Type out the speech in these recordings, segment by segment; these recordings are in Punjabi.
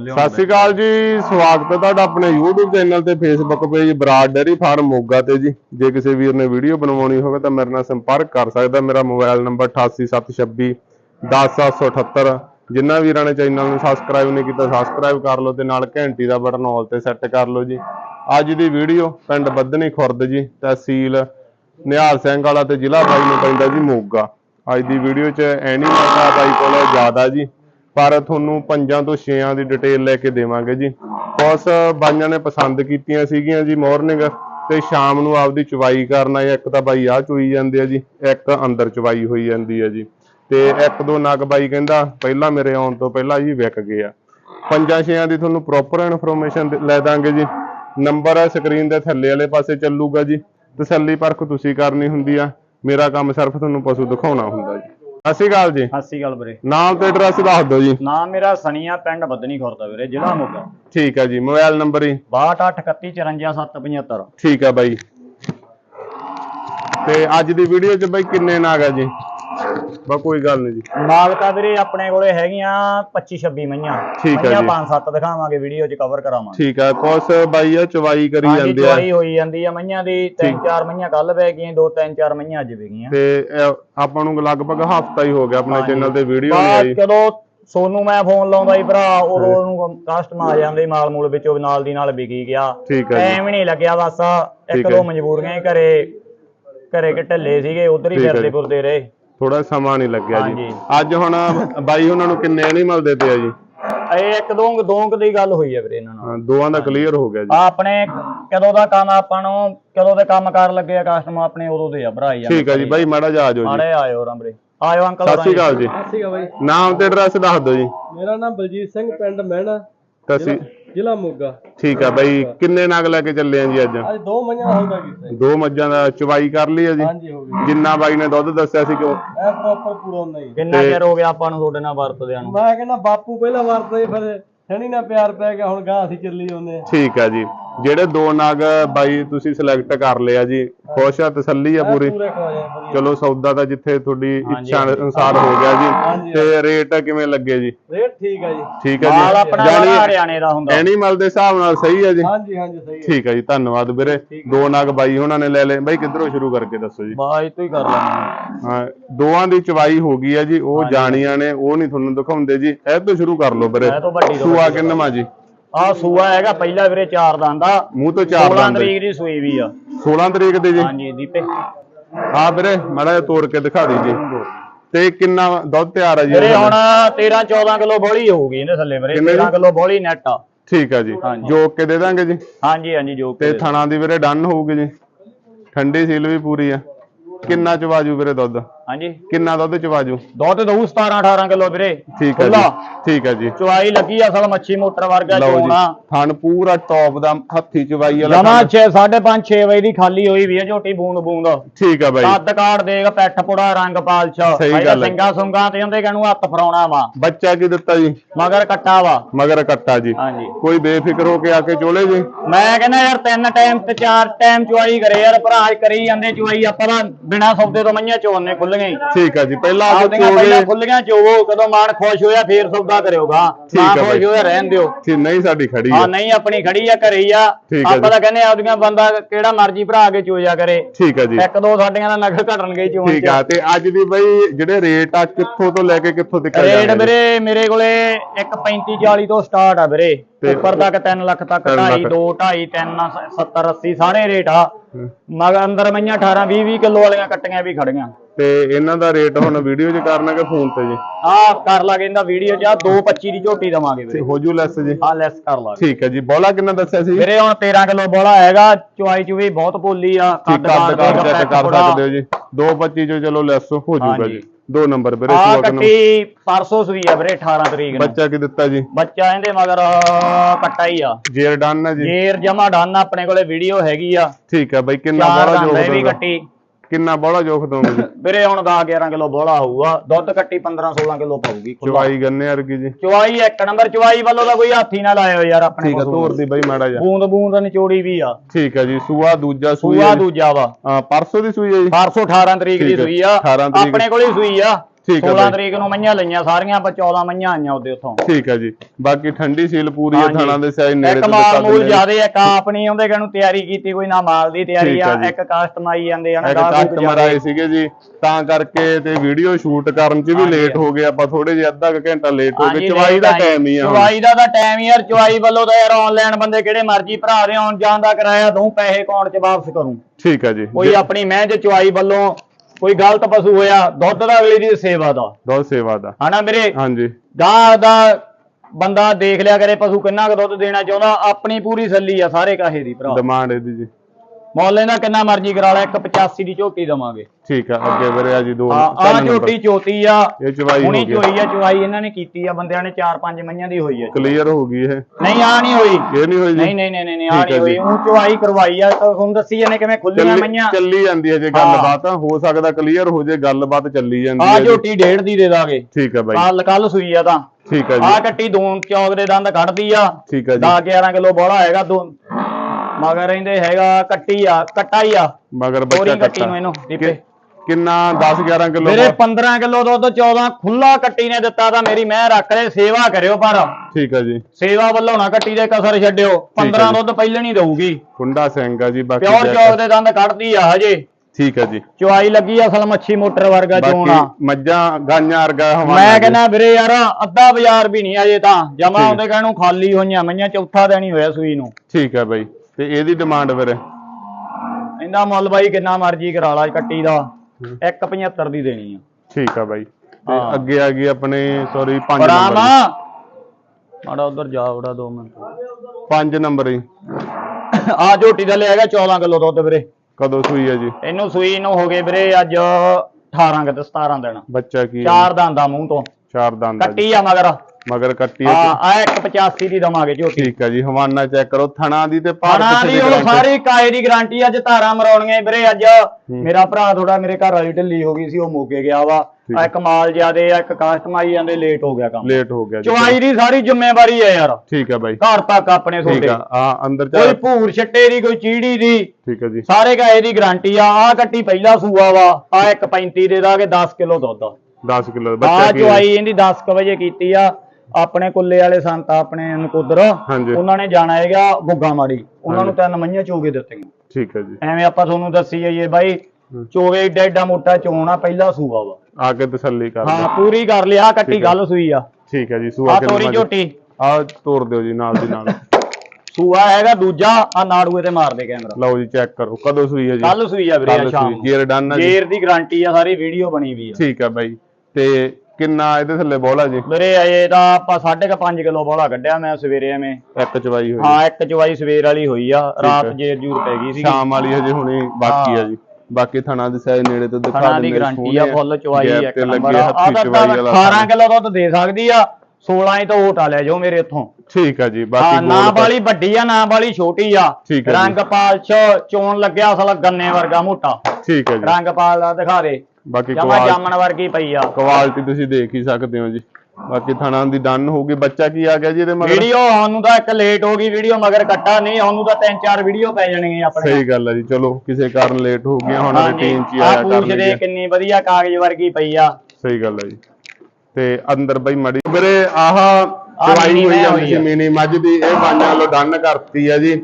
ਸਤਿ ਸ਼੍ਰੀ ਅਕਾਲ ਜੀ ਸਵਾਗਤ ਹੈ ਤੁਹਾਡਾ ਆਪਣੇ YouTube ਚੈਨਲ ਤੇ Facebook page Brar dairy farm Moga ਤੇ ਜੀ। ਜੇ ਕਿਸੇ ਵੀਰ ਨੇ ਵੀਡੀਓ ਬਣਵਾਉਣੀ ਹੋਵੇ ਤਾਂ ਮੇਰੇ ਨਾਲ ਸੰਪਰਕ ਕਰ ਸਕਦਾ ਮੇਰਾ ਮੋਬਾਈਲ ਨੰਬਰ 8876 10778 ਜਿਨ੍ਹਾਂ ਵੀਰਾਂ ਨੇ ਚੈਨਲ ਨੂੰ ਸਬਸਕ੍ਰਾਈਬ ਨਹੀਂ ਕੀਤਾ ਸਬਸਕ੍ਰਾਈਬ ਕਰ ਲਓ ਤੇ ਨਾਲ ਘੰਟੀ ਦਾ ਬਟਨ ਆਲ ਤੇ ਸੈੱਟ ਕਰ ਲਓ ਜੀ। ਅੱਜ ਦੀ ਵੀਡੀਓ ਪਿੰਡ ਬੱਧਨੀ ਖੁਰਦ ਜੀ ਤਹਿਸੀਲ ਨਿਹਾਲ ਸਿੰਘ ਵਾਲਾ ਤੇ ਜ਼ਿਲ੍ਹਾ ਬਾਈ ਨੂੰ ਪੈਂਦਾ ਜੀ ਮੋਗਾ। ਅੱਜ ਦੀ ਵੀਡੀਓ 'ਚ ਐਨੀਮਲ ਦਾ ਬਾਈ ਕੋਲ ਜ਼ਿਆਦਾ ਜੀ। ਪਰ ਤੁਹਾਨੂੰ ਪੰਜਾਂ ਤੋਂ ਛੇਆਂ ਦੀ ਡਿਟੇਲ ਲੈ ਕੇ ਦੇਵਾਂਗੇ ਜੀ। ਕੁਛ ਬਾਈਆਂ ਨੇ ਪਸੰਦ ਕੀਤੀਆਂ ਸੀਗੀਆਂ ਜੀ ਮਾਰਨਿੰਗ ਤੇ ਸ਼ਾਮ ਨੂੰ ਆਪਦੀ ਚੁਵਾਈ ਕਰਨਾ ਇੱਕ ਤਾਂ ਬਾਈ ਆ ਚੋਈ ਜਾਂਦੇ ਆ ਜੀ, ਇੱਕ ਅੰਦਰ ਚਵਾਈ ਹੋਈ ਜਾਂਦੀ ਹੈ ਜੀ। ਤੇ ਇੱਕ ਦੋ ਨਗ ਬਾਈ ਕਹਿੰਦਾ, ਪਹਿਲਾਂ ਮੇਰੇ ਆਉਣ ਤੋਂ ਪਹਿਲਾਂ ਜੀ ਵਿਕ ਗਏ ਆ ਪੰਜਾਂ ਛੇਆਂ ਦੀ ਤੁਹਾਨੂੰ ਪ੍ਰੋਪਰ ਇਨਫੋਰਮੇਸ਼ਨ ਲੈ ਦਾਂਗੇ ਜੀ। ਨੰਬਰ ਸਕਰੀਨ ਦੇ ਥੱਲੇ ਵਾਲੇ ਪਾਸੇ ਚੱਲੂਗਾ ਜੀ। ਤਸੱਲੀ ਪਰਖ ਤੁਸੀਂ ਕਰਨੀ ਹੁੰਦੀ ਆ। ਮੇਰਾ ਕੰਮ ਸਿਰਫ ਤੁਹਾਨੂੰ ਪਸ਼ੂ ਦਿਖਾਉਣਾ ਹੁੰਦਾ ਜੀ। ਸਤਿ ਸ਼੍ਰੀ ਅਕਾਲ ਜੀ। ਸਤਿ ਸ਼੍ਰੀ ਅਕਾਲ ਵੀਰੇ। ਨਾਮ ਤੇ ਐਡਰੈਸ ਦੱਸ ਦਿਓ ਜੀ। ਨਾਮ ਮੇਰਾ ਸਨੀਆ ਪਿੰਡ ਬੱਦਨੀ ਖੁਰਦਾ ਵੀਰੇ ਜ਼ਿਲ੍ਹਾ ਮੋਗਾ। ਠੀਕ ਹੈ ਜੀ ਮੋਬਾਈਲ ਨੰਬਰ ਹੀ 6281545775 ਠੀਕ ਹੈ ਬਾਈ। ਤੇ ਅੱਜ ਦੀ ਵੀਡੀਓ 'ਚ ਬਾਈ ਕਿੰਨੇ ਨਾਗ ਆ ਜੀ? ਬਾ ਕੋਈ ਗੱਲ ਨਹੀਂ ਜੀ। ਮਾਲਕਾ ਵੀਰੇ ਆਪਣੇ ਕੋਲੇ ਹੈਗੀਆਂ 25 26 ਮਈਆਂ ਠੀਕ ਹੈ ਜੀ। ਪੰਜ ਸੱਤ ਦਿਖਾਵਾਂਗੇ ਵੀਡੀਓ 'ਚ ਕਵਰ ਕਰਾਵਾਂਗੇ। ਠੀਕ ਹੈ ਕੁਛ ਬਾਈ ਆ ਚਵਾਈ ਕਰੀ ਜਾਂਦੇ ਆ। ਚੁਆਈ ਹੋਈ ਜਾਂਦੀ ਆ ਮਈਆਂ ਦੀ ਤਿੰਨ ਚਾਰ ਮਈਆਂ ਕੱਲ ਪੈ ਗਈਆਂ ਦੋ ਤਿੰਨ ਚਾਰ ਮਈਆਂ ਅੱਜ ਵਿਗੀਆਂ ਤੇ ਆਪਾਂ ਨੂੰ ਲਗਭਗ ਹਫਤਾ ਹੀ ਹੋ ਗਿਆ ਆਪਣੇ। ਚੈਨਲ ਤੇ ਵੀਡੀਓ ਨਹੀਂ ਆਈ। ਚਲੋ ਸੋਨੂੰ ਮੈਂ ਫੋਨ ਲਾਉਂਦਾ ਸੀ ਭਰਾ ਉਦੋਂ ਉਹਨੂੰ ਕਸਟਮਰ ਆ ਜਾਂਦੇ ਮਾਲ ਮੂਲ ਵਿੱਚੋਂ ਨਾਲ ਦੀ ਨਾਲ ਵਿਕੀ ਗਿਆ। ਹੈ ਟਾਈਮ ਹੀ ਨਹੀਂ ਲੱਗਿਆ ਬਸ ਇੱਕ ਹੈ ਦੋ। ਮਜਬੂਰੀਆਂ ਹੀ ਘਰੇ ਘਰੇ ਕਿ ਢੱਲੇ ਸੀਗੇ ਉਧਰ ਹੀ ਹੈ ਫਿਰਦੇ। ਫੁਰਦੇ ਰਹੇ। ਥੋੜਾ ਸਮਾਂ ਨਹੀਂ ਲੱਗਿਆ ਜੀ। ਹਾਂਜੀ। ਅੱਜ ਹੁਣ ਬਾਈ ਉਹਨਾਂ ਨੂੰ ਕਿੰਨੇ ਐਨੀਮਲ ਦਿੱਤੇ ਆ ਜੀ? ਇਹ ਇੱਕ ਦੋ ਦੋ ਕੁ ਦੀ ਗੱਲ ਹੋਈ ਹੈ ਵੀਰੇ ਇਹਨਾਂ ਨਾਲ। ਹਾਂ, ਦੋਵਾਂ ਦਾ ਕਲੀਅਰ ਹੋ ਗਿਆ ਜੀ। ਆ ਆਪਣੇ ਕਦੋਂ ਦਾ ਕੰਮ ਆਪਾਂ ਨੂੰ ਕਦੋਂ ਦੇ ਕੰਮ ਕਰ ਲੱਗੇ ਆ ਕਸਟਮਰ ਆਪਣੇ ਉਦੋਂ ਦੇ ਆ ਭਰਾ ਹੀ ਠੀਕ ਹੈ ਜੀ ਬਾਈ ਮਾੜਾ ਜਾ ਆ ਜਾਓ ਜੀ। ਆੜੇ ਆਇਓ ਰੰਬਰੇ ਆਇਓ ਅੰਕਲ ਸਤਿ ਸ਼੍ਰੀ ਅਕਾਲ ਜੀ। ਸੀਗਾ ਬਾਈ। ਨਾਮ ਤੇ ਐਡਰੈਸ ਦੱਸ ਦਿਓ ਜੀ। ਮੇਰਾ ਨਾਮ ਬਲਜੀਤ ਸਿੰਘ ਪਿੰਡ ਮਹਿਣਾ। ਤੁਸੀਂ ਜ਼ਿਲ੍ਹਾ ਮੋਗਾ। ਠੀਕ ਹੈ ਬਾਈ ਕਿੰਨੇ ਨਗ ਲੈ ਕੇ ਚੱਲੇ ਆ ਜੀ ਅੱਜ? ਅੱਜ ਦੋ ਗਿਆ ਕੀਤਾ ਦੋ ਮੱਝਾਂ ਦਾ ਚਵਾਈ ਕਰ ਲਈ ਆ ਜੀ? ਹਾਂਜੀ ਹੋ ਗਈ। ਜਿੰਨਾ ਬਾਈ ਨੇ ਦੁੱਧ ਦੱਸਿਆ ਸੀ ਕਿ ਉਹ ਐ ਪ੍ਰੋਪਰ ਪੂਰਾ ਨਹੀਂ। ਕਿੰਨਾ ਚਿਰ ਹੋ ਗਿਆ ਆਪਾਂ ਨੂੰ ਤੁਹਾਡੇ ਨਾਲ ਵਰਤਦਿਆਂ ਨੂੰ? ਮੈਂ ਕਹਿੰਦਾ ਬਾਪੂ ਪਹਿਲਾਂ ਵਰਤਦੇ ਫਿਰ ਸ਼ਨੀ ਨਾਲ ਪਿਆਰ ਪੈ ਗਿਆ ਹੁਣ ਗਾਂ ਅਸੀਂ ਚੱਲੀ ਜਾਂਦੇ ਆ। ਠੀਕ ਆ ਜੀ। ਜਿਹੜੇ ਦੋ ਨਗ ਬਾਈ ਤੁਸੀਂ ਸਿਲੈਕਟ ਕਰ ਲਿਆ ਜੀ ਖੁਸ਼ ਆ ਤਸੱਲੀ ਆ ਪੂਰੀ। ਚਲੋ ਸੌਦਾ ਤਾਂ ਜਿੱਥੇ ਤੁਹਾਡੀ ਇੱਛਾ। ਅਨੁਸਾਰ ਹੋ ਗਿਆ ਜੀ। ਤੇ ਰੇਟ ਕਿਵੇਂ ਲੱਗੇ ਜੀ? ਰੇਟ ਠੀਕ ਆ ਜੀ। ਠੀਕ ਹੈ ਮਾਲ ਜੀ ਆਪਣਾ ਵਾਲਾ ਹਰਿਆਣੇ ਦਾ ਹੁੰਦਾ। ਐਨੀਮਲ ਦੇ ਹਿਸਾਬ ਨਾਲ ਸਹੀ ਹੈ ਜੀ। ਹਾਂਜੀ ਹਾਂਜੀ ਸਹੀ ਹੈ ਠੀਕ ਹੈ ਜੀ ਧੰਨਵਾਦ ਵੀਰੇ। ਦੋ ਨਗ ਬਾਈ ਉਹਨਾਂ ਨੇ ਲੈ ਲਏ। ਬਾਈ ਕਿੱਧਰੋਂ ਸ਼ੁਰੂ ਕਰਕੇ ਦੱਸੋ ਜੀ? ਬਾਈ ਤੋਂ ਹੀ ਕਰ ਲੈਣਾ ਹਾਂ। ਦੋਵਾਂ ਦੀ ਚਵਾਈ ਹੋ ਗਈ ਹੈ ਜੀ। ਉਹ ਜਾਣੀਆਂ ਨੇ ਉਹ ਨਹੀਂ ਤੁਹਾਨੂੰ ਦਿਖਾਉਂਦੇ ਜੀ। ਇਹ ਤੋਂ ਸ਼ੁਰੂ ਕਰ ਲਓ ਵੀਰੇ। ਸੂਆ ਕਿੰਨਵਾ ਜੀ? ਆ ਸੂਆ ਹੈਗਾ ਪਹਿਲਾ ਵੀਰੇ ਚਾਰ ਦੰਦ ਦਾ। ਮੂੰਹ ਤੋਂ ਚਾਰ 16 ਦੰਦ। ਤਰੀਕ ਦੀ ਸੂਈ ਵੀ ਆ। 16 ਤਰੀਕ ਦੇ ਜੀ? ਹਾਂਜੀ ਦੀਪੇ। ਹਾਂ ਵੀਰੇ ਮਾੜਾ ਤੋੜ ਕੇ ਦਿਖਾ ਦਿਓ ਜੀ। ਤੇ ਕਿੰਨਾ ਦੁੱਧ ਤਿਆਰ ਹੈ ਜੀ ਵੀਰੇ? ਹੁਣ 13 14 ਕਿਲੋ ਬੋਲੀ ਹੋਊਗੀ ਇਹਦੇ ਥੱਲੇ ਵੀਰੇ। ਕਿੰਨੇ 13 ਕਿਲੋ ਬੋਲੀ ਨੈਟ ਆ। ਠੀਕ ਹੈ ਜੀ। ਜੋਕ ਕੇ ਦੇ ਦਾਂਗੇ ਜੀ। ਹਾਂਜੀ ਹਾਂਜੀ ਜੋ ਤੇ ਥਣਾ ਦੀ ਵੀਰੇ ਡਨ ਹੋਊਗੀ ਜੀ। ਠੰਡੀ ਸੀਲ ਵੀ ਪੂਰੀ ਆ। ਕਿੰਨਾ ਚਵਾਜੂ ਵੀਰੇ ਦੁੱਧ? ਹਾਂਜੀ। ਕਿੰਨਾ ਦੁੱਧ ਚਵਾਜੂ ਦੁੱਧ ਦਊ 17 18 ਕਿਲੋ ਵੀਰੇ। ਠੀਕ ਹੈ ਜੀ ਖੁੱਲਾ। ਠੀਕ ਹੈ ਜੀ। ਚੁਆਈ ਲੱਗੀ ਅਸਲ ਮੱਛੀ ਮੋਟਰ ਵਰਗਾ ਚੋਣਾ। ਥਣ ਪੂਰਾ ਟੌਪ ਦਾ ਹੱਥੀ ਚਵਾਈ ਵਾਲਾ ਜਮਾ ਥਣ। 6 5:30 6 ਵਜੇ ਦੀ ਖਾਲੀ ਹੋਈ ਵੀ ਹੈ ਝੋਟੀ ਬੂੰਦ ਬੂੰਦ। ਠੀਕ ਹੈ ਬਾਈ। ਕੱਦ ਕਾੜ ਦੇਖ ਪੈਠ ਪੁੜਾ ਰੰਗ ਪਾਲਛ। ਸਿੰਘਾਂ ਸੁੰਗਾਂ ਤੇ ਹੁੰਦੇ ਕਹਨੂੰ ਹੱਥ ਫਰਾਉਣਾ ਵਾ। ਬੱਚਾ ਕੀ ਦਿੱਤਾ ਜੀ? ਮਗਰ ਕੱਟਾ ਵਾ। ਮਗਰ ਕੱਟਾ ਜੀ। ਹਾਂਜੀ। ਕੋਈ ਬੇਫਿਕਰ ਹੋ ਕੇ ਆ ਕੇ ਚੋਲੇ ਜੀ? ਮੈਂ ਕਹਿੰਦਾ ਯਾਰ ਤਿੰਨ ਟਾਈਮ ਤੇ ਚਾਰ ਟਾਈਮ ਚੁਆਈ ਕਰੇ ਯਾਰ ਭਰਾ ਕਰੀ ਜਾਂਦੇ ਚੁਆਈ ਆਪਾਂ ਬਿਨਾ ਸੌਦੇ ਤੋਂ ਮਈਆਂ ਚੋਣੇ ਖੁੱਲੀਆਂ ਠੀਕ ਹੈ ਜੀ ਪਹਿਲਾਂ ਆ ਕੇ ਆਪਦੀਆਂ ਪਹਿਲਾਂ ਚੋਲੇ ਖੁੱਲੀਆਂ ਚੋਵੋ ਕਦੋਂ ਮਾਨ ਖੁਸ਼ ਹੋਇਆ ਫੇਰ ਸੌਦਾ ਕਰਿਓਗਾ ਠੀਕ ਖੁਸ਼। ਹੋਇਆ ਰਹਿਣ ਦਿਓ। ਠੀਕ ਨਹੀਂ ਸਾਡੀ ਖੜੀ ਹਾਂ ਹੈ ਨਹੀਂ ਆਪਣੀ ਖੜੀ ਆ ਘਰੇ ਹੀ ਆ। ਠੀਕ ਆਪਾਂ ਜੀ। ਤਾਂ ਕਹਿੰਦੇ ਆਪਦੀਆਂ ਬੰਦਾ ਕਿਹੜਾ ਮਰਜ਼ੀ ਭਰਾ ਕੇ ਚੋਇਆ ਕਰੇ। ਠੀਕ ਹੈ ਜੀ। ਇੱਕ ਦੋ ਸਾਡੀਆਂ ਦਾ ਨਗਰ ਘਟਣਗੇ ਚੋਣ ਠੀਕ ਆ ਤੇ ਅੱਜ ਦੀ ਬਈ ਜਿਹੜੇ ਰੇਟ ਆ ਕਿੱਥੋਂ ਤੋਂ ਲੈ ਕੇ ਕਿੱਥੋਂ ਤੱਕ ਰੇਟ? ਵੀਰੇ ਮੇਰੇ ਕੋਲੇ ਇੱਕ 35 40 ਤੋਂ ਸਟਾਰਟ ਆ ਵੀਰੇ। ਤੇ ਉੱਪਰ ਤੱਕ 3 ਲੱਖ ਤੱਕ ਤਿੰਨ 2.5 ਲੱਖ। 2 2.5 3 70 80 ਸਾਰੇ ਰੇਟ ਆ। ਮਗਰ ਅੰਦਰ ਮਈਆਂ 18 20 20 ਕਿਲੋ ਵਾਲੀਆਂ ਕੱਟੀਆਂ ਵੀ ਖੜੀਆਂ। ਤੇ ਇਹਨਾਂ ਦਾ ਰੇਟ ਹੁਣ ਵੀਡੀਓ 'ਚ ਕਰਨਾ ਕਿ ਫੋਨ ਤੇ ਜੀ? ਆ ਕਰ ਲਾਗੇ ਇਹਦਾ ਵੀਡੀਓ ਚ ਆ 225 ਦੀ ਝੋਟੀ ਦਵਾਂਗੇ ਵੀਰੇ। ਹੋ ਜੂ ਲੈਸ ਜੀ? ਆ ਲੈਸ ਕਰ ਲਾਗੇ। ਠੀਕ ਹੈ ਜੀ। ਬੋਲਾ ਕਿੰਨਾ ਦੱਸਿਆ ਸੀ? ਵੀਰੇ ਹੁਣ 13 ਕਿਲੋ ਬੋਲਾ ਹੈਗਾ ਚੁਆਈ ਚ ਵੀ ਬਹੁਤ ਪੋਲੀ ਆ ਕੱਦ ਕਰ ਚੈੱਕ ਕਰ ਸਕਦੇ ਹੋ ਜੀ। 225 ਚੋਂ ਚਲੋ ਲੈਸ ਹੋ ਜੂਗਾ। ਜੀ। ਦੋ ਨੰਬਰ ਵੀਰੇ ਆ ਸੁਆ ਕੱਟੀ ਪਰਸੋਂ ਸੂਈ ਆ ਵੀਰੇ 18 ਤਰੀਕ ਨੂੰ। ਬੱਚਾ ਕੀ ਦਿੱਤਾ ਜੀ? ਬੱਚਾ ਇਹਦੇ ਮਗਰ ਕੱਟਾ ਹੀ ਆ। ਜੇਰ ਡਨ ਜੀ। ਜੇਰ ਜਮਾ ਡਨ ਆਪਣੇ ਕੋਲੇ ਵੀਡੀਓ ਹੈਗੀ ਆ। ਠੀਕ ਹੈ ਬਾਈ ਕਿੰਨਾ ਬੋਲਾ ਦੰਦ ਇਹ ਵੀ ਕੱਟੀ। ਕਿੰਨਾ ਬੋਲਾ ਜੋਖ ਦੋਗੇ ਵੀਰੇ ਹੁਣ 10 11 ਕਿਲੋ ਬੋਲਾ ਹੋਊਗਾ ਦੁੱਧ ਕੱਟੀ 15 16 ਕਿਲੋ ਪਾਊਗੀ। ਚਵਾਈ ਗੰਨੇ ਵਰਗੀ ਜੀ। ਚੁਆਈ ਇੱਕ ਨੰਬਰ ਚੁਆਈ ਵੱਲੋਂ ਤਾਂ ਕੋਈ ਹਾਥੀ ਨਾਲ ਆਇਓ ਯਾਰ ਆਪਣੇ ਠੀਕ ਕੋਲ। ਤੋਰ ਦੀ ਬਾਈ ਮਾੜਾ ਜਾ ਬੂੰਦ ਬੂੰਦ ਨਿਚੋੜੀ ਵੀ ਆ। ਠੀਕ ਹੈ ਜੀ ਸੂਆ ਦੂਜਾ ਸੂਈ ਸੂਆ। ਦੂਜਾ ਵਾ। ਹਾਂ, ਪਰਸੋਂ ਦੀ ਸੂਈ ਹੈ ਜੀ। 418 ਤਰੀਕ ਦੀ ਸੂਈ ਆ। 18 ਤਰੀਕ। ਆਪਣੇ ਕੋਲ ਹੀ ਸੂਈ ਆ। ਠੀਕ ਹੈ 16 ਬਾਈ। ਤਰੀਕ ਨੂੰ ਮਈਆਂ ਲਈਆਂ ਸਾਰੀਆਂ ਆਪਾਂ 14 ਮਈਆਂ ਆਈਆਂ ਉਹਦੇ ਉੱਥੋਂ ਠੀਕ ਹੈ ਜੀ ਬਾਕੀ ਠੰਡੀ ਸੀਲ ਪੂਰੀ ਹੈ ਹਾਂਜੀ। ਥਾਣਾ ਦੇ ਸਾਈਜ਼ ਨੇੜੇ ਇੱਕ ਤੋਂ ਮਾਲ ਦਿੰਦੇ ਆ। ਜਿਆਦੇ ਇੱਕ ਆਪਣੀ ਕਿ ਨੂੰ ਤਿਆਰੀ ਕੀਤੀ ਕੋਈ ਨਾ ਮਾਲ ਦੀ ਤਿਆਰੀ ਠੀਕ ਆ ਆ ਜੀ। ਇੱਕ ਕਸਟਮਾਈ ਜਾਂਦੇ ਆ ਨਾ ਇੱਕ ਗਾਹਕ ਗੂਹਕ ਕਸਟਮਰ ਜ਼ਿਆਦੇ। ਆਏ ਸੀਗੇ ਜੀ ਤਾਂ ਕਰਕੇ ਤੇ ਵੀਡੀਓ ਸ਼ੂਟ ਕਰਨ 'ਚ ਵੀ ਹਾਂਜੀ। ਲੇਟ ਹੋ ਗਏ ਆਪਾਂ ਥੋੜੇ ਜਿਹਾ ਅੱਧਾ ਕੁ ਘੰਟਾ ਲੇਟ ਹੋ ਹਾਂਜੀ, ਗਏ ਚਵਾਈ ਦਾ ਆਈ। ਟਾਈਮ ਹੀ ਆ ਹੁਣ। ਚਵਾਈ ਦਾ ਤਾਂ ਟਾਈਮ ਹੀ ਯਾਰ ਚਵਾਈ ਵੱਲੋਂ ਤਾਂ ਯਾਰ ਆਨਲਾਈਨ ਬੰਦੇ ਕਿਹੜੇ ਮਰਜ਼ੀ ਭਰਾ ਦੇ ਆਉਣ ਜਾਣ ਦਾ ਕਿਰਾਇਆ ਦੂੰ ਪੈਸੇ ਅਕਾਊਂਟ 'ਚ ਵਾਪਸ ਕਰੂੰ ਠੀਕ ਹੈ ਜੀ ਕੋਈ ਆਪਣੀ ਮੈਂ ਜੇ ਚਵਾਈ ਵੱਲੋਂ ਕੋਈ ਗਲਤ ਪਸ਼ੂ ਹੋਇਆ ਦੁੱਧ ਦਾ ਅਗਲੀ ਦੀ ਸੇਵਾ ਦਾ। ਬਹੁਤ ਸੇਵਾ ਦਾ। ਹਨਾ ਵੀਰੇ? ਹਾਂਜੀ। ਗਾਂ ਦਾ ਬੰਦਾ ਦੇਖ ਲਿਆ ਕਰੇ ਪਸ਼ੂ ਕਿੰਨਾ ਕੁ ਦੁੱਧ ਦੇਣਾ ਚਾਹੁੰਦਾ ਆਪਣੀ ਪੂਰੀ ਸੱਲੀ ਆ ਸਾਰੇ ਕਾਹੇ ਦੀ ਭਰਾ। ਡਿਮਾਂਡ ਇਹਦੀ ਜੀ। ਮੁੱਲ ਇਹਦਾ ਕਿੰਨਾ ਮਰਜ਼ੀ ਕਰਾ ਲੈ 185 ਦੀ ਝੋਟੀ ਦਵਾਂਗੇ। ਠੀਕ ਆ ਅੱਗੇ ਵੀਰੇ ਆ ਜੀ ਦੋ ਆ ਆ। ਝੋਟੀ ਚੋਤੀ ਆ ਇਹ ਚਵਾਈ ਹੁਣੀ ਹੋ ਗਈ। ਚੋਈ ਆ ਚਵਾਈ ਇਹਨਾਂ ਨੇ ਕੀਤੀ ਆ ਬੰਦਿਆਂ ਨੇ 4-5 ਮਈਆਂ ਦੀ ਹੋਈ ਆ। ਕਲੀਅਰ ਹੋ ਗਈ ਇਹ। ਨਹੀਂ ਆ ਨਹੀਂ ਹੋਈ। ਇਹ ਨਹੀਂ ਹੋਈ ਨਹੀਂ ਨਹੀਂ ਨਹੀਂ ਨਹੀਂ ਆ ਨਹੀਂ ਹੋਈ। ਉਹ ਚਵਾਈ ਕਰਵਾਈ ਆ ਤਾਂ ਤੁਹਾਨੂੰ ਦੱਸੀ ਜਾਂਦੇ ਕਿਵੇਂ ਖੁੱਲੀਆਂ ਮਈਆਂ ਚੱਲੀ ਜਾਂਦੀ ਹੈ ਜੇ ਗੱਲਬਾਤ ਹੋ ਸਕਦਾ ਕਲੀਅਰ ਹੋ ਜੇ ਗੱਲਬਾਤ ਚੱਲੀ ਜਾਂਦੀ ਆ ਹੈ ਜੀ। ਝੋਟੀ ਡੇਢ ਦੀ ਦੇ ਦਾਂਗੇ। ਠੀਕ ਹੈ ਬਾਈ। ਕੱਲ ਕੱਲ ਸੂਈ ਆ ਤਾਂ। ਠੀਕ ਆ ਜੀ। ਕੱਟੀ ਦੋ ਚੌਕ ਦੇ ਦੰਦ ਕੱਢਦੀ ਆ। ਠੀਕ ਹੈ ਜੀ। 10 11 ਕਿਲੋ ਬੋਲਾ ਹੈਗਾ ਦੋ ਮਗਰ ਰਹਿੰਦੇ ਹੈਗਾ ਕੱਟੀ ਆ ਕੱਟਾ ਹੀ ਆ। ਮਗਰ ਬੱਚਾ ਕੱਟੀ ਨੂੰ ਇਹਨੂੰ ਦੀਪੇ। ਕਿੰਨਾ 10 11 ਕਿਲੋ ਮੇਰੇ 15 ਕਿਲੋ ਦੁੱਧ 14 ਖੁੱਲਾ ਕੱਟੀ ਨੇ ਦਿੱਤਾ ਤਾਂ ਮੇਰੀ ਮੈਂ ਰੱਖ ਲੈ ਸੇਵਾ ਕਰਿਓ ਪਰ। ਠੀਕ ਹੈ ਜੀ। ਸੇਵਾ ਵੱਲੋਂ ਨਾ ਕੱਟੀ ਦੇ ਕਸਰ ਛੱਡਿਓ ਹੈ 15 ਜੀ। ਦੁੱਧ ਪਹਿਲੇ ਨਹੀਂ ਦਊਗੀ। ਕੁੰਡਾ ਸਿੰਘ ਆ ਜੀ ਬਾਕੀ ਪਿਓਰ ਚੌਕ ਦੇ ਦੰਦ ਕੱਢਦੀ ਆ ਹਜੇ। ਠੀਕ ਹੈ ਜੀ। ਚੁਆਈ ਲੱਗੀ ਆ ਅਸਲ ਮੱਛੀ ਮੋਟਰ ਵਰਗਾ ਚੋਣਾ ਮੱਝਾਂ ਗਾਈਆਂ ਵਰਗਾ ਹਵਾਨਾ ਮੈਂ। ਕਹਿੰਦਾ ਵੀਰੇ ਯਾਰ ਅੱਧਾ ਬਾਜ਼ਾਰ ਵੀ ਨਹੀਂ ਅਜੇ ਤਾਂ। ਜਮਾ। ਆਉਂਦੇ ਕਹਿਣੂ ਖਾਲੀ ਹੋਈਆਂ ਮਈਆਂ ਚੌਥਾ ਦਿਨ ਹੀ ਹੋਇਆ ਸੂਈ ਨੂੰ। ਠੀਕ ਹੈ ਬਾਈ। ਤੇ ਇਹਦੀ ਡਿਮਾਂਡ ਵੀਰੇ ਇਹਦਾ ਮੁੱਲ ਬਾਈ ਕਿੰਨਾ ਮਰਜ਼ੀ ਕਰਾ ਲਾ ਕੱਟੀ ਦਾ। 175 ਦੀ ਦੇਣੀ ਆ। ਠੀਕ ਆ ਬਾਈ। ਤੇ। ਅੱਗੇ ਆ ਗਈ ਆਪਣੇ ਸੌਰੀ 5 ਪਰਾਮਾ ਨੰਬਰ ਮਾੜਾ ਉਧਰ ਜਾ ਉੜਾ 2 ਮਿੰਟ। 5 ਨੰਬਰ ਹੀ ਆ ਝੋਟੀ ਦਾ ਲਿਆ ਹੈਗਾ 14 ਕਿਲੋ ਦੁੱਧ ਵੀਰੇ। ਕਦੋਂ ਸੂਈ ਹੈ ਜੀ? ਇਹਨੂੰ ਸੂਈ ਨੂੰ ਹੋ ਗਏ ਵੀਰੇ ਅੱਜ 18 ਕਿ 17 ਦਿਨ। ਬੱਚਾ ਕੀ ਹੈ? ਚਾਰ ਦੰਦਾਂ ਮੂੰਹ ਤੋਂ। ਚਾਰ ਦੰਦ ਆ ਜੀ। ਕੱਟੀ ਆ ਮਗਰ। ਮਗਰ ਕੱਟੀ ਆ ਹੈ ਆ 185 ਦੀ ਦਵਾਂਗੇ ਝੋਟੀ। ਠੀਕ ਹੈ ਜੀ ਹਵਾਨਾ ਚੈੱਕ ਕਰੋ। ਥਣਾ ਦੀ ਤੇ ਪਾਰ ਪਾਣਾ ਦੀ ਉਹ ਸਾਰੀ ਕਾਏ ਦੀ ਗਾਰੰਟੀ ਅੱਜ ਧਾਰਾਂ ਮਰਾਉਣੀਆਂ ਵੀਰੇ ਅੱਜ। ਮੇਰਾ ਭਰਾ ਥੋੜਾ ਮੇਰੇ ਘਰ ਵਾਲੀ ਢਿੱਲੀ ਹੋ ਗਈ ਸੀ ਉਹ ਮੋਗੇ ਗਿਆ ਵਾ। ਆ ਇੱਕ ਮਾਲ ਜਿਆਦੇ ਆ ਇੱਕ ਕਸਟਮਾਈ ਜਾਂਦੇ ਲੇਟ ਹੋ ਗਿਆ ਕੰਮ। ਲੇਟ ਹੋ ਗਿਆ ਜੀ। ਚਵਾਈ ਦੀ ਸਾਰੀ ਜ਼ਿੰਮੇਵਾਰੀ ਹੈ ਯਾਰ। ਠੀਕ ਹੈ ਬਾਈ। ਘਰ ਤੱਕ ਆਪਣੇ ਠੀਕ ਤੁਹਾਡੇ। ਆ ਆ ਅੰਦਰ ਕੋਈ ਚਾ ਭੂਰ ਛੱਟੇ ਦੀ ਕੋਈ ਚੀੜੀ ਦੀ। ਠੀਕ ਹੈ ਜੀ। ਸਾਰੇ ਕਾਏ ਦੀ ਗਾਰੰਟੀ ਆ। ਆ ਕੱਟੀ ਪਹਿਲਾ ਸੂਆ ਵਾ। ਆ ਇੱਕ 35 ਦੇ ਦਾਂਗੇ 10 ਕਿਲੋ ਦੁੱਧ। 10 ਕਿਲੋ ਆ ਬੱਚਾ ਕੀ ਹੈ? ਚਵਾਈ ਇਹਦੀ 10 ਕੁ ਵਜੇ ਕੀਤੀ ਆ ਆਪਣੇ ਕੁੱਲੇ ਵਾਲੇ ਸੰਤ ਆਪਣੇ ਨਕੁਦਰ ਹਾਂਜੀ। ਉਹਨਾਂ ਨੇ ਜਾਣਾ ਹੈਗਾ ਗੁੱਗਾ ਮਾੜੀ ਉਹਨਾਂ ਨੂੰ ਤਿੰਨ ਮਈਆਂ ਚੋਗੇ ਦਿੱਤੀਆਂ ਠੀਕ ਹੈ ਜੀ। ਐਵੇਂ ਆਪਾਂ ਤੁਹਾਨੂੰ ਦੱਸੀ ਜਾਈਏ ਬਾਈ ਚੋਗੇ ਏਡਾ ਏਡਾ ਮੋਟਾ ਚੋਣਾ ਪਹਿਲਾ ਸੂਆ ਵਾ। ਆ ਕੇ ਤਸੱਲੀ ਕਰ ਹਾਂ ਲਓ। ਪੂਰੀ ਕਰ ਲਿਆ ਕੱਟੀ ਆ। ਗੱਲ ਸੂਈ ਆ। ਠੀਕ ਹੈ ਜੀ ਸੂਆ ਆ ਤੋਰੀ? ਝੋਟੀ। ਆ ਤੋੜ ਦਿਓ ਜੀ ਨਾਲ ਦੀ ਨਾਲ। ਸੂਆ ਹੈਗਾ ਦੂਜਾ ਆ ਨਾੜੂਏ ਤੇ ਮਾਰ ਦੇ ਕੈਮਰਾ। ਲਓ ਜੀ ਚੈੱਕ ਕਰੋ ਕਦੋਂ ਸੂਈ ਹੈ ਜੀ? ਕੱਲ ਸੂਈ ਆ ਵੀਰੇ ਆ ਕੱਲ੍ਹ ਸ਼ਾਮ ਸੂਈ ਜੇਰ ਡਨ ਆ ਜੀ। ਜੇਰ ਦੀ ਗਾਰੰਟੀ ਆ ਸਾਰੀ ਵੀਡੀਓ ਬਣੀ ਵੀ ਆ। ਠੀਕ ਹੈ ਬਾਈ। ਤੇ ਕਿੰਨਾ ਇਹਦੇ ਥੱਲੇ ਬੋਲਾ ਜੀ? ਵੀਰੇ ਅਜੇ ਤਾਂ ਆਪਾਂ 5.5 ਕਿਲੋ ਬੋਲਾ ਕੱਢਿਆ ਮੈਂ ਸਵੇਰੇ ਐਵੇਂ। ਇੱਕ ਚਵਾਈ ਹੋਈ। ਹਾਂ ਇੱਕ ਚਵਾਈ ਸਵੇਰ ਵਾਲੀ ਹੋਈ ਆ। ਰਾਤ। ਜੇਰ ਜੂਰ ਪੈ ਗਈ ਸੀ ਸ਼ਾਮ ਵਾਲੀ ਹਜੇ ਹੁਣੀ ਬਾਕੀ ਆ। ਜੀ। ਬਾਕੀ ਥਣਾ ਦੇ ਸਾਈਜ਼ ਨੇੜੇ ਤੋਂ ਦਿਖਾ ਦੀ ਦਿੰਦੇ ਗਾਰੰਟੀ ਆ ਫੁੱਲ ਚਵਾਈ ਇੱਕ ਨੰਬਰ ਆ। ਹੱਥੀ ਤਾਂ ਚਵਾਈ ਵਾਲਾ 18 ਕਿਲੋ ਦੁੱਧ ਦੇ ਸਕਦੀ ਆ 16 ਹੀ ਤਾਂ ਓਟਾ ਲੈ ਜਾਓ ਮੇਰੇ ਇੱਥੋਂ। ਠੀਕ ਆ ਜੀ ਹਾਂ ਬਾਕੀ ਨਾ ਵਾਲੀ ਵੱਡੀ ਆ ਨਾ ਵਾਲੀ ਛੋਟੀ ਆ। ਰੰਗ ਪਾਲਸ਼ ਚੋਣ ਲੱਗਿਆ ਅਸਲ ਗੰਨੇ ਵਰਗਾ ਮੋਟਾ। ਠੀਕ ਹੈ ਜੀ। ਰੰਗ ਪਾਲ ਦਾ ਦਿਖਾ ਦੇ। ਬਾਕੀ ਜਮਾ ਜਾਮਣ ਵਰਗੀ ਪਈ ਆ। ਕੁਆਲਿਟੀ ਤੁਸੀਂ ਦੇਖ ਹੀ ਸਕਦੇ ਹੋ ਜੀ। ਬਾਕੀ ਥਣਾ ਦੀ ਡਨ ਹੋਊਗੀ ਬੱਚਾ ਕੀ ਆ ਗਿਆ ਜੀ ਇਹਦੇ ਮਗਰ? ਵੀਡੀਓ ਆਉਣ ਨੂੰ ਤਾਂ ਇੱਕ ਲੇਟ ਹੋ ਗਈ ਵੀਡੀਓ ਮਗਰ ਕੱਟਾ ਨਹੀਂ ਆਉਣ ਨੂੰ ਤਾਂ ਤਿੰਨ ਚਾਰ ਵੀਡੀਓ ਪੈ ਜਾਣਗੀਆਂ ਆਪਣੇ ਸਹੀ ਗੱਲ ਹੈ ਜੀ। ਚਲੋ ਕਿਸੇ ਕਾਰਨ ਲੇਟ ਹੋ ਗਿਆ ਹੁਣ ਰੂਟੀਨ ਚ ਹੀ ਆ ਆਇਆ ਕਰ ਲਈ ਕਿੰਨੀ ਵਧੀਆ ਕਾਗਜ਼ ਵਰਗੀ ਪਈ ਆ। ਸਹੀ ਗੱਲ ਹੈ ਜੀ। ਤੇ ਅੰਦਰ ਬਈ ਮੜੀ ਵੀਰੇ ਆਹ ਚਵਾਈ ਹੋਈ ਮੈਂ ਜਾਂਦੀ ਸੀ ਆ। ਮੀਨੀ ਮੱਝ ਦੀ ਇਹ ਬਾਈਆਂ ਲੋ ਡਨ ਕਰਤੀ ਆ ਜੀ।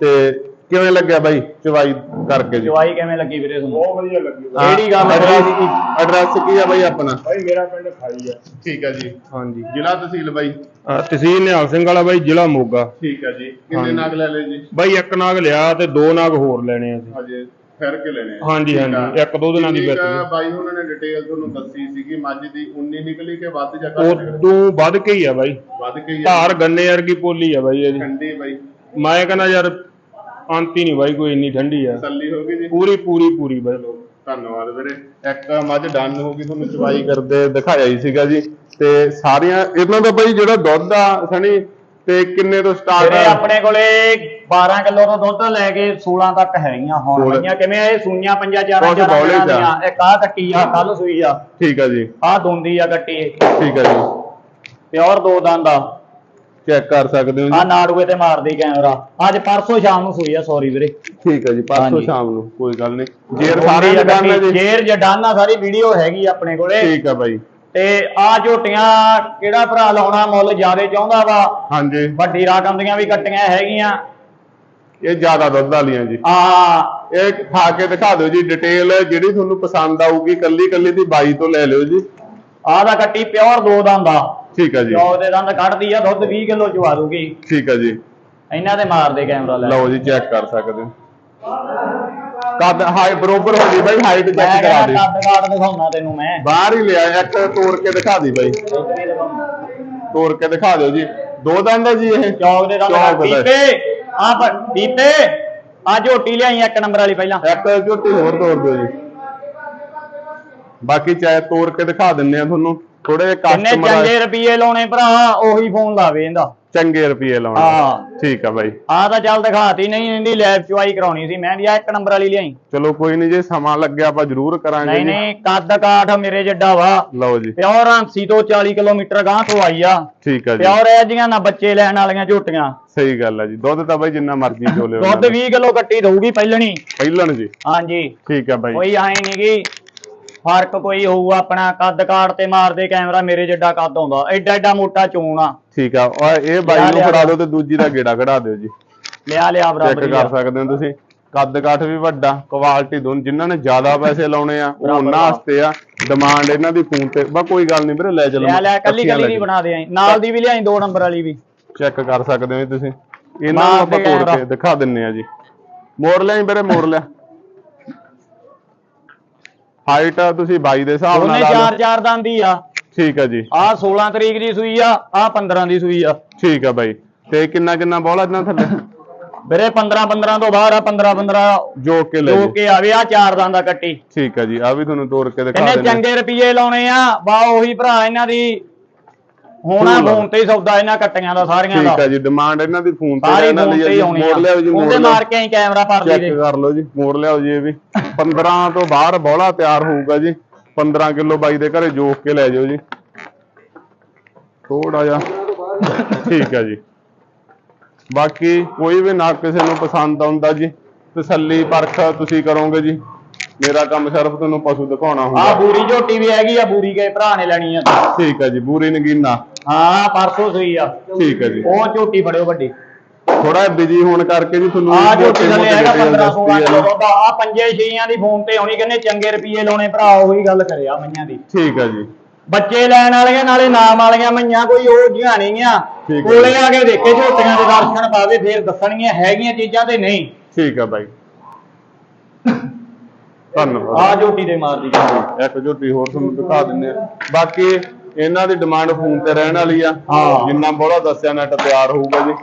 ਤੇ ਕਿਵੇਂ ਲੱਗਿਆ ਬਾਈ ਚਵਾਈ ਕਰਕੇ ਜੀ? ਜਵਾਈ ਕਿਵੇਂ ਲੱਗੀ ਵੀਰੇ ਤੁਹਾਨੂੰ? ਬਹੁਤ ਵਧੀਆ ਲੱਗੀ ਕਿਹੜੀ ਗੱਲ ਐਡਰੈਸ ਹੈ ਐਡਰੈਸ ਕੀ ਆ ਬਾਈ ਆਪਣਾ? ਭਾਈ ਮੇਰਾ ਪਿੰਡ ਖਾਈ ਆ। ਠੀਕ ਹੈ ਜੀ। ਹਾਂਜੀ। ਜ਼ਿਲ੍ਹਾ ਤਹਿਸੀਲ ਬਾਈ? ਤਹਿਸੀਲ ਨਿਹਾਲ ਸਿੰਘ ਵਾਲਾ ਬਾਈ ਜ਼ਿਲ੍ਹਾ ਮੋਗਾ। ਠੀਕ ਹੈ ਜੀ। ਕਿੰਨੇ ਨਾਗ ਲੈ ਲਏ ਜੀ? ਬਾਈ ਇੱਕ ਨਾਗ ਲਿਆ ਤੇ ਦੋ ਨਾਗ ਹੋਰ ਲੈਣੇ ਆ ਅਸੀਂ। ਹਜੇ ਫਿਰ ਕੇ ਲੈਣੇ ਆ। ਹਾਂਜੀ, ਹਾਂਜੀ, ਆ। ਇੱਕ ਦੋ ਦਿਨਾਂ ਦੀ ਵਿੱਚ। ਬਾਈ ਉਹਨਾਂ ਨੇ ਡਿਟੇਲ ਤੁਹਾਨੂੰ ਦੱਸੀ ਸੀਗੀ ਮੱਝ ਦੀ 19 ਨਿਕਲੀ ਕਿ ਵੱਧ ਜਾਂ ਘੱਟ ਉਦੋਂ ਵੱਧ ਕੇ ਹੀ ਆ ਬਾਈ। ਵੱਧ ਕੇ ਹੀ ਆ। ਧਾਰ ਗੰਨੇ ਵਰਗੀ ਪੋਲੀ ਆ ਬਾਈ ਇਹਦੀ ਠੰਡੀ ਬਾਈ। ਮੈਂ ਕਹਿੰਦਾ ਯਾਰ ਅੰਤੀ ਨਹੀਂ ਬਾਈ ਕੋਈ ਇੰਨੀ ਠੰਡੀ ਆ। ਤਸੱਲੀ ਹੋ ਗਈ ਜੀ। ਪੂਰੀ ਪੂਰੀ ਪੂਰੀ ਬਾਈ। ਧੰਨਵਾਦ ਵੀਰੇ। ਇੱਕ ਮੱਝ ਡਨ ਹੋ ਗਈ ਤੁਹਾਨੂੰ ਚਵਾਈ ਕਰਦੇ ਦਿਖਾਇਆ ਹੀ ਸੀਗਾ ਜੀ। ਤੇ ਸਾਰੀਆਂ ਇਹਨਾਂ ਦਾ ਬਾਈ ਜਿਹੜਾ ਦੁੱਧ ਆ ਸਣੀ ਤੇ ਕਿੰਨੇ ਤੋਂ ਸਟਾਰਟ ਆ? ਆਪਣੇ ਕੋਲੇ 12 ਕਿਲੋ ਤੋਂ ਦੁੱਧ ਲੈ ਕੇ 16 ਤੱਕ ਹੈਗੀਆਂ ਹੁਣ। ਹੈਗੀਆਂ ਕਿਵੇਂ ਆ ਇਹ ਸੂਈਆਂ ਪੰਜਾਂ ਚਾਰਾਂ ਕੁਛ ਚਾਰਾਂ ਬੌਲੇ ਦਿਨਾਂ ਚ ਆ। ਦੀਆਂ। ਇੱਕ ਆਹ ਕੱਟੀ ਆ ਕੱਲ ਸੂਈ ਆ। ਠੀਕ ਆ ਜੀ। ਆਹ ਦੋਂਦੀ ਆ ਕੱਟੀ। ਠੀਕ ਆ ਜੀ। ਪਿਓਰ ਦੋ ਦੰਦ ਆ। ਚੈੱਕ ਕਰ ਸਕਦੇ ਹੋ ਆ ਜੀ ਨਾੜੂਏ ਤੇ ਮਾਰਦੀ ਕੈਮਰਾ। ਅੱਜ ਪਰਸੋਂ ਸ਼ਾਮ ਨੂੰ ਸੂਈ ਆ ਸੌਰੀ ਵੀਰੇ। ਠੀਕ ਹੈ ਜੀ ਪਰਸੋਂ ਹਾਂਜੀ। ਸ਼ਾਮ ਨੂੰ ਕੋਈ ਗੱਲ ਨਹੀਂ। ਜੇਰ ਸਾਰੇ ਹੈ ਜੀ। ਜੇਰ ਜਡਾਨਾ ਸਾਰੀ ਵੀਡੀਓ ਹੈਗੀ ਆਪਣੇ ਕੋਲੇ। ਠੀਕ ਹੈ ਬਾਈ। ਤੇ ਆ ਝੋਟੀਆਂ ਕਿਹੜਾ ਭਰਾ ਲਾਉਣਾ ਮੁੱਲ ਜ਼ਿਆਦੇ ਚਾਹੁੰਦਾ ਵਾ? ਹਾਂਜੀ। ਵੱਡੀ ਰਕਮ ਦੀਆਂ ਵੀ ਕੱਟੀਆਂ ਹੈਗੀਆਂ। ਇਹ ਜ਼ਿਆਦਾ ਦੁੱਧ ਵਾਲੀਆਂ ਜੀ। ਆ ਇਹ ਖਾ ਕੇ ਦਿਖਾ ਦਿਓ ਜੀ ਡਿਟੇਲ ਜਿਹੜੀ ਤੁਹਾਨੂੰ ਪਸੰਦ ਆਊਗੀ ਕੱਲੀ ਕੱਲੀ ਦੀ ਬਾਈ ਤੋਂ ਲੈ ਲਿਓ ਜੀ। ਆਹ ਦਾ ਕੱਟੀ ਪਿਓਰ ਦੋ ਦੰਦ ਆ। ਠੀਕ ਹੈ ਜੀ। ਚੌ ਦੇ ਦੰਦ ਕੱਢਦੀ ਆ ਦੁੱਧ 20 ਕਿਲੋ ਚਵਾ ਦੂਗੀ। ਠੀਕ ਹੈ ਜੀ। ਇਹਨਾਂ ਦੇ ਮਾਰਦੇ ਕੈਮਰਾ ਲੈ। ਲਓ ਜੀ ਚੈੱਕ ਕਰ ਸਕਦੇ ਹੋ। ਕੱਦ ਹਾਈ ਬਰੋਬਰ ਹੋ ਗਈ ਬਾਈ ਹਾਈਟ ਮੈਂ ਚੈੱਕ ਕਰਾ ਦੇ। ਕਹਿੰਦਾ ਕੱਦ ਕਾਟ ਦਿਖਾਉਣਾ ਤੈਨੂੰ ਮੈਂ। ਬਾਹਰ ਹੀ ਲਿਆ ਇੱਕ ਤੋੜ ਕੇ ਦਿਖਾ ਦੀ ਬਾਈ। ਤੋੜ ਕੇ ਦਿਖਾ ਦਿਓ ਜੀ। ਦੋ ਦੰਦ ਹੈ ਜੀ ਇਹ। ਚੌਕ ਦੇ ਦੰਦ ਚੌਕ ਦਾ। ਦੀਪੇ। ਆ ਆ ਝੋਟੀ ਲਿਆਈ ਇੱਕ ਨੰਬਰ ਵਾਲੀ ਪਹਿਲਾਂ। ਇੱਕ ਝੋਟੀ ਹੋਰ ਤੋੜ ਦਿਓ ਜੀ। ਬਾਕੀ ਚਾਹੇ ਤੋੜ ਕੇ ਦਿਖਾ ਦਿੰਨੇ ਆ ਤੁਹਾਨੂੰ। ਥੋੜੇ ਕਿੰਨੇ ਕਸਟਮਰ ਚੰਗੇ ਰੁਪਏ ਲਾਉਣੇ ਭਰਾ ਉਹੀ ਫੋਨ ਲਾਵੇ ਇਹਦਾ। ਚੰਗੇ ਰੁਪਏ ਲਾਉਣੇ। ਹਾਂ। ਠੀਕ ਆ ਬਾਈ। ਆ ਤਾਂ ਚੱਲ ਦਿਖਾਤੀ ਨਹੀਂ ਇਹਦੀ ਲੈਬ ਚੁਆਈ ਕਰਾਉਣੀ ਸੀ ਮੈਂ ਦੀ ਆ ਇੱਕ ਨੰਬਰ ਵਾਲੀ ਲਿਆਈ। ਚਲੋ ਕੋਈ ਨਹੀਂ ਜੇ ਸਮਾਂ ਲੱਗਿਆ ਆਪਾਂ ਜ਼ਰੂਰ ਕਰਾਂਗੇ ਨਹੀਂ ਜੀ। ਨਹੀਂ ਕੱਦ ਕਾਠ ਮੇਰੇ ਜਿੱਡਾ ਵਾ। ਲਓ ਜੀ। ਪਿਓਰ ਹਾਂਸੀ ਤੋਂ 40 ਕਿਲੋਮੀਟਰ ਗਾਂਹ ਤੋਂ ਆਈ ਆ। ਠੀਕ ਆ ਜੀ। ਪਿਓਰ ਐ ਜੀਆਂ ਨਾ ਬੱਚੇ ਲੈਣ ਵਾਲੀਆਂ ਝੋਟੀਆਂ। ਸਹੀ ਗੱਲ ਹੈ ਜੀ। ਦੁੱਧ ਤਾਂ ਬਾਈ ਜਿੰਨਾ ਮਰਜ਼ੀ ਚੋਲੇ ਦੁੱਧ 20 ਕਿਲੋ ਕੱਟੀ ਦਊਗੀ ਪਹਿਲਣੀ। ਪਹਿਲਣ ਜੀ। ਹਾਂਜੀ। ਠੀਕ ਆ ਬਾਈ। ਕੋਈ ਆਏ ਨਹੀਂਗੀ ਫ਼ਰਕ ਕੋਈ ਹੋਊ ਆਪਣਾ ਕੱਦ ਕਾਠ ਤੇ ਮਾਰਦੇ ਕੈਮਰਾ ਮੇਰੇ ਜਿੱਡਾ ਕੱਦ ਆਉਂਦਾ। ਐਡਾ ਐਡਾ ਮੋਟਾ ਚੂਣ ਆ। ਠੀਕ ਆ ਔਰ ਇਹ ਬਾਈ ਨੂੰ। ਫੜਾ ਦਿਓ ਤੇ ਦੂਜੀ ਦਾ ਗੇੜਾ ਕਢਾ ਦਿਓ ਜੀ। ਲਿਆ ਲਿਆ ਚੈੱਕ ਬਰਾਬਰ ਕਰ ਸਕਦੇ ਹੋ ਤੁਸੀਂ। ਕੱਦ ਕਾਠ ਵੀ ਵੱਡਾ ਕੁਆਲਿਟੀ ਦੋਨ ਜਿਨ੍ਹਾਂ ਨੇ ਜ਼ਿਆਦਾ ਪੈਸੇ ਲਾਉਣੇ ਆ ਉਹ ਉਹਨਾਂ ਵਾਸਤੇ ਆ। ਡਿਮਾਂਡ ਇਹਨਾਂ ਦੀ ਫੋਨ ਤੇ ਬਸ ਕੋਈ ਗੱਲ ਨਹੀਂ ਵੀਰੇ ਲੈ ਚੱਲੋ। ਲਿਆ ਲਿਆ ਕੱਲੀ ਕੱਲੀ ਦੀ ਬਣਾ ਦੇ ਆਈ। ਨਾਲ ਦੀ ਵੀ ਲਿਆਈ ਦੋ ਨੰਬਰ ਵਾਲੀ ਵੀ। ਚੈੱਕ ਕਰ ਸਕਦੇ ਹੋ ਤੁਸੀਂ। ਇਹਨਾਂ ਨੂੰ ਆਪਾਂ ਤੋੜ। ਕੇ ਦਿਖਾ ਦਿੰਨੇ ਆ ਜੀ। ਮੋੜ ਲਿਆ ਵੀਰੇ ਮੋੜ ਲਿਆ। ਹਾਈਟ ਤੁਸੀਂ 22 ਦੇ ਹਿਸਾਬ ਉਹਨੇ ਨਾਲ ਲਾ ਲਓ। ਚਾਰ ਦੰਦ ਹੀ ਆ। ਠੀਕ ਆ ਜੀ। ਆ 16 ਤਰੀਕ ਦੀ ਸੂਈ ਆ ਆ 15 ਦੀ ਸੂਈ ਆ। ਠੀਕ ਆ ਬਾਈ। ਤੇ ਕਿੰਨਾ ਕਿੰਨਾ ਬੋਲਾ ਇਹਨਾਂ ਥੱਲੇ? ਵੀਰੇ 15 15 ਤੋਂ ਬਾਹਰ ਆ 15 15 ਜੋਕ ਕੇ ਲੈ ਜੋ ਜੀ ਕੇ ਆਵੇ ਆ ਚਾਰ ਦੰਦ ਆ ਕੱਟੀ। ਠੀਕ ਆ ਜੀ ਆ ਵੀ ਤੁਹਾਨੂੰ ਤੋੜ ਕੇ ਦਿਖਾ ਇਹਨੇ ਚੰਗੇ ਰੁਪਏ ਲਾਉਣੇ ਆ ਬਾ ਉਹੀ ਭਰਾ ਇਹਨਾਂ ਦੀ ਹੋਣਾ ਫੋਨ ਤੇ ਹੀ ਸੌਦਾ ਇਹਨਾਂ ਕੱਟੀਆਂ ਦਾ ਸਾਰੀਆਂ ਦਾ। ਠੀਕ ਆ ਜੀ ਡਿਮਾਂਡ ਇਹਨਾਂ ਦੀ ਫੋਨ ਤੇ ਆ ਹੀ ਜੀ ਮੋੜ ਲਿਆਓ ਜੀ ਮੋੜ ਉਹਦੇ ਮਾਰ ਕੇ ਅਸੀਂ ਕੈਮਰਾ ਭਰ ਲਈ ਚੈੱਕ ਕਰ ਲਓ ਜੀ ਮੋੜ ਲਿਆਓ ਜੀ ਇਹ ਵੀ। 15 ਤੋਂ ਬਾਹਰ ਬੋਲਾ ਤਿਆਰ ਹੋਊਗਾ ਜੀ। 15 ਕਿਲੋ ਬਾਈ ਦੇ ਘਰੇ ਜੋਕ ਕੇ ਲੈ ਜਾਓ ਜੀ। ਥੋੜਾ ਜਿਹਾ। ਠੀਕ ਆ ਜੀ। ਬਾਕੀ ਕੋਈ ਵੀ ਨਾ ਕਿਸੇ ਨੂੰ ਪਸੰਦ ਆਉਂਦਾ ਜੀ। ਤਸੱਲੀ ਪਰਖ ਤੁਸੀਂ ਕਰੋਗੇ ਜੀ। ਮੇਰਾ ਕੰਮ ਸਿਰਫ ਤੁਹਾਨੂੰ ਪਸ਼ੂ ਦਿਖਾਉਣਾ ਆ ਹੁੰਦਾ। ਬੂਰੀ ਝੋਟੀ ਵੀ ਹੈਗੀ ਆ ਬੂਰੀ ਕੇ ਭਰਾ ਨੇ ਲੈਣੀ ਆ। ਠੀਕ ਆ ਜੀ ਬੂਰੀ ਨਗੀਨਾ। ਹਾਂ ਪਰਸੋਂ ਸੂਈ ਆ। ਠੀਕ ਆ ਜੀ। ਉਹ ਝੋਟੀ ਫੜਿਓ ਵੱਡੀ। ਥੋੜਾ ਬਿਜ਼ੀ ਹੋਣ ਕਰਕੇ ਜੀ ਤੁਹਾਨੂੰ ਆ ਝੋਟੀ ਥੱਲੇ ਹੈਗਾ detail 15 16 ਦੱਸਦੀ ਆ। ਦੁੱਧ ਆ। ਪੰਜੇ ਛੇਆਂ ਦੀ ਫੋਨ ਤੇ ਆਉਣੀ ਕਹਿੰਦੇ ਚੰਗੇ ਰੁਪਏ ਲਾਉਣੇ ਭਰਾ ਉਹੀ ਗੱਲ ਕਰਿਆ ਮਈਆਂ ਦੀ। ਠੀਕ ਆ ਜੀ। ਬੱਚੇ ਲੈਣ ਵਾਲੀਆਂ ਨਾਲੇ ਨਾਮ ਵਾਲੀਆਂ ਮਈਆਂ ਕੋਈ ਉਹ ਜਿਹੀਆਂ ਨਹੀਂਆਂ ਠੀਕ ਹੈ ਕੋਲੇ। ਆ ਕੇ ਦੇਖੇ ਝੋਟੀਆਂ ਦੇ ਦਰਸ਼ਨ ਪਾਵੇ ਫੇਰ ਦੱਸਣਗੀਆਂ ਹੈਗੀਆਂ ਚੀਜ਼ਾਂ ਤੇ ਨਹੀਂ। ਠੀਕ ਆ ਬਾਈ। ਧੰਨਵਾਦ। ਆ ਝੋਟੀ ਦੇ ਮਾਰਦੀ। ਇੱਕ ਝੋਟੀ ਹੋਰ ਤੁਹਾਨੂੰ ਦਿਖਾ ਦਿੰਨੇ ਆ। ਬਾਕੀ ਇਹਨਾਂ ਦੀ ਡਿਮਾਂਡ ਫੋਨ ਤੇ ਰਹਿਣ ਵਾਲੀ ਆ। ਹਾਂ। ਜਿੰਨਾ ਬੋਲਾ ਦੱਸਿਆ ਨੈਟ ਤਿਆਰ ਹੋਊਗਾ ਜੀ।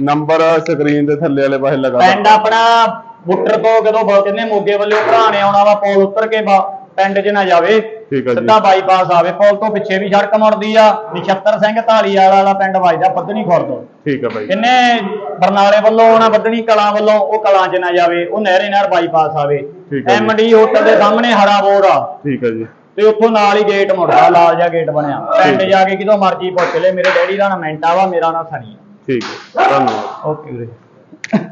ਨੰਬਰ ਸਕਰੀਨ ਦੇ ਥੱਲੇ ਵਾਲੇ ਪਾਸੇ ਲਗਾ ਪਿੰਡ ਆਪਣਾ ਬੁੱਟਰ ਤੋਂ ਜਦੋਂ ਬਹੁਤ ਕਹਿੰਦੇ ਮੋਗੇ ਵੱਲੋਂ ਭਰਾ ਨੇ ਆਉਣਾ ਵਾ ਪੁਲ ਉੱਤਰ ਕੇ ਬਾ- ਪਿੰਡ 'ਚ ਨਾ ਜਾਵੇ। ਠੀਕ ਆ ਜੀ। ਸਿੱਧਾ ਬਾਈਪਾਸ ਆਵੇ। ਪੁਲ ਤੋਂ ਪਿੱਛੇ ਵੀ ਸੜਕ ਮੁੜਦੀ ਆ। ਨਛੱਤਰ ਸਿੰਘ ਢਾਲੀਵਾਲ ਵਾਲਾ ਪਿੰਡ ਵੱਜਦਾ ਬੱਦਣੀ ਖੁਰਦ। ਠੀਕ ਆ ਬਾਈ। ਕਿੰਨੇ ਬਰਨਾਲੇ ਵੱਲੋਂ ਆਉਣਾ ਬੱਦਣੀ ਕਲਾਂ ਵੱਲੋਂ ਉਹ ਕਲਾਂ 'ਚ ਨਾ ਜਾਵੇ। ਉਹ ਨਹਿਰੇ ਨਹਿਰ ਬਾਈਪਾਸ ਆਵੇ। ਠੀਕ ਹੈ ਜੀ। ਐਮਡੀ ਹੋਟਲ ਦੇ ਸਾਹਮਣੇ ਹਰਾ ਬੋਰਡ ਆ। ਠੀਕ ਆ ਜੀ। ਤੇ ਉੱਥੋਂ ਨਾਲ ਹੀ ਗੇਟ ਮੁੜਦਾ ਲਾਲ ਜਿਹਾ ਗੇਟ ਬਣਿਆ। ਪਿੰਡ ਜਾ ਕੇ ਕਿਤੋਂ ਮਰਜ਼ੀ ਪੁੱਛ ਲੈ ਮੇਰੇ ਡੈਡੀ ਦਾ ਨਾਂ ਮਿੰਟਾ ਵਾ ਮੇਰਾ ਨਾਂ ਸਣੀ ਠੀਕ ਹੈ ਧੰਨਵਾਦ। ਓਕੇ ਵੀਰੇ।